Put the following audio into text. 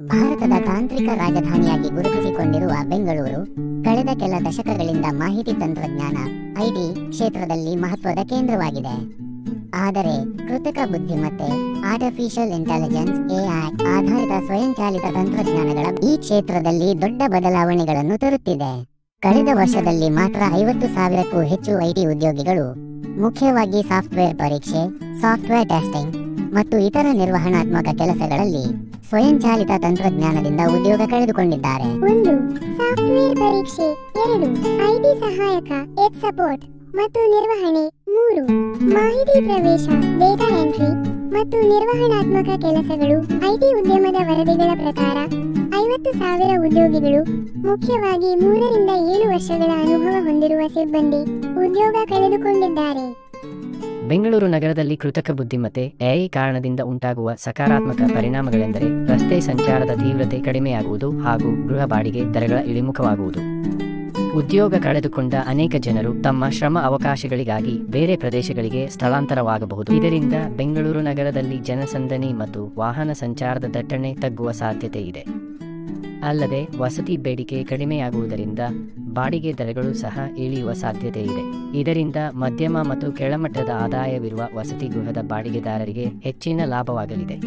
ಭಾರತದ ತಾಂತ್ರಿಕ ರಾಜಧಾನಿಯಾಗಿ ಗುರುತಿಸಿಕೊಂಡಿರುವ ಬೆಂಗಳೂರು, ಕಳೆದ ಕೆಲ ದಶಕಗಳಿಂದ ಮಾಹಿತಿ ತಂತ್ರಜ್ಞಾನ ಐಟಿ ಕ್ಷೇತ್ರದಲ್ಲಿ ಮಹತ್ವದ ಕೇಂದ್ರವಾಗಿದೆ. ಆದರೆ ಕೃತಕ ಬುದ್ಧಿಮತ್ತೆ ಆರ್ಟಿಫಿಷಿಯಲ್ ಇಂಟೆಲಿಜೆನ್ಸ್ ಎಐ ಆಧಾರಿತ ಸ್ವಯಂಚಾಲಿತ ತಂತ್ರಜ್ಞಾನಗಳ ಈ ಕ್ಷೇತ್ರದಲ್ಲಿ ದೊಡ್ಡ ಬದಲಾವಣೆಗಳನ್ನು ತರುತ್ತಿದೆ. ಕಳೆದ ವರ್ಷದಲ್ಲಿ ಮಾತ್ರ ಐವತ್ತು ಸಾವಿರಕ್ಕೂ ಹೆಚ್ಚು ಐಟಿ ಉದ್ಯೋಗಿಗಳು, ಮುಖ್ಯವಾಗಿ ಸಾಫ್ಟ್ವೇರ್ ಪರೀಕ್ಷೆ, ಸಾಫ್ಟ್ವೇರ್ ಟೆಸ್ಟಿಂಗ್ ಮತ್ತು ಇತರ ನಿರ್ವಹಣಾತ್ಮಕ ಕೆಲಸಗಳಲ್ಲಿ ಸ್ವಯಂಚಾಲಿತ ತಂತ್ರಜ್ಞಾನದಿಂದ ಉದ್ಯೋಗ ಕಳೆದುಕೊಂಡಿದ್ದಾರೆ. ಒಂದು, ಸಾಫ್ಟ್ವೇರ್ ಪರೀಕ್ಷೆ. ಎರಡು ಐಟಿ ಸಹಾಯಕ, ಎಚ್ ಸಪೋರ್ಟ್. ಮತ್ತು ನಿರ್ವಹಣೆ. ಮೂರು, ಮಾಹಿತಿ ಪ್ರವೇಶ, ಡೇಟಾ ಎಂಟ್ರಿ. ಮತ್ತು ನಿರ್ವಹಣಾತ್ಮಕ ಕೆಲಸಗಳು. ಐಟಿ ಉದ್ಯಮದ ವರದಿಗಳ ಪ್ರಕಾರ, ಐವತ್ತು ಸಾವಿರ ಉದ್ಯೋಗಿಗಳು ಮುಖ್ಯವಾಗಿ ಮೂರರಿಂದ ಏಳು ವರ್ಷಗಳ ಅನುಭವ ಹೊಂದಿರುವ ಸಿಬ್ಬಂದಿ ಉದ್ಯೋಗ ಕಳೆದುಕೊಂಡಿದ್ದಾರೆ. ಬೆಂಗಳೂರು ನಗರದಲ್ಲಿ ಕೃತಕ ಬುದ್ಧಿಮತ್ತೆ, ಎಐ ಕಾರಣದಿಂದ ಉಂಟಾಗುವ ಸಕಾರಾತ್ಮಕ ಪರಿಣಾಮಗಳೆಂದರೆ ರಸ್ತೆ ಸಂಚಾರದ ತೀವ್ರತೆ ಕಡಿಮೆಯಾಗುವುದು ಹಾಗೂ ಗೃಹ ಬಾಡಿಗೆ ದರಗಳ ಇಳಿಮುಖವಾಗುವುದು. ಉದ್ಯೋಗ ಕಳೆದುಕೊಂಡ ಅನೇಕ ಜನರು ತಮ್ಮ ಶ್ರಮ ಅವಕಾಶಗಳಿಗಾಗಿ ಬೇರೆ ಪ್ರದೇಶಗಳಿಗೆ ಸ್ಥಳಾಂತರವಾಗಬಹುದು. ಇದರಿಂದ ಬೆಂಗಳೂರು ನಗರದಲ್ಲಿ ಜನಸಂದಣಿ ಮತ್ತು ವಾಹನ ಸಂಚಾರದ ದಟ್ಟಣೆ ತಗ್ಗುವ ಸಾಧ್ಯತೆ ಇದೆ. ಅಲ್ಲದೆ ವಸತಿ ಬೇಡಿಕೆ ಕಡಿಮೆಯಾಗುವುದರಿಂದ ಬಾಡಿಗೆ ದರಗಳು ಸಹ ಇಳಿಯುವ ಸಾಧ್ಯತೆ ಇದೆ. ಇದರಿಂದ ಮಧ್ಯಮ ಮತ್ತು ಕೆಳಮಟ್ಟದ ಆದಾಯವಿರುವ ವಸತಿ ಗೃಹದ ಬಾಡಿಗೆದಾರರಿಗೆ ಹೆಚ್ಚಿನ ಲಾಭವಾಗಲಿದೆ.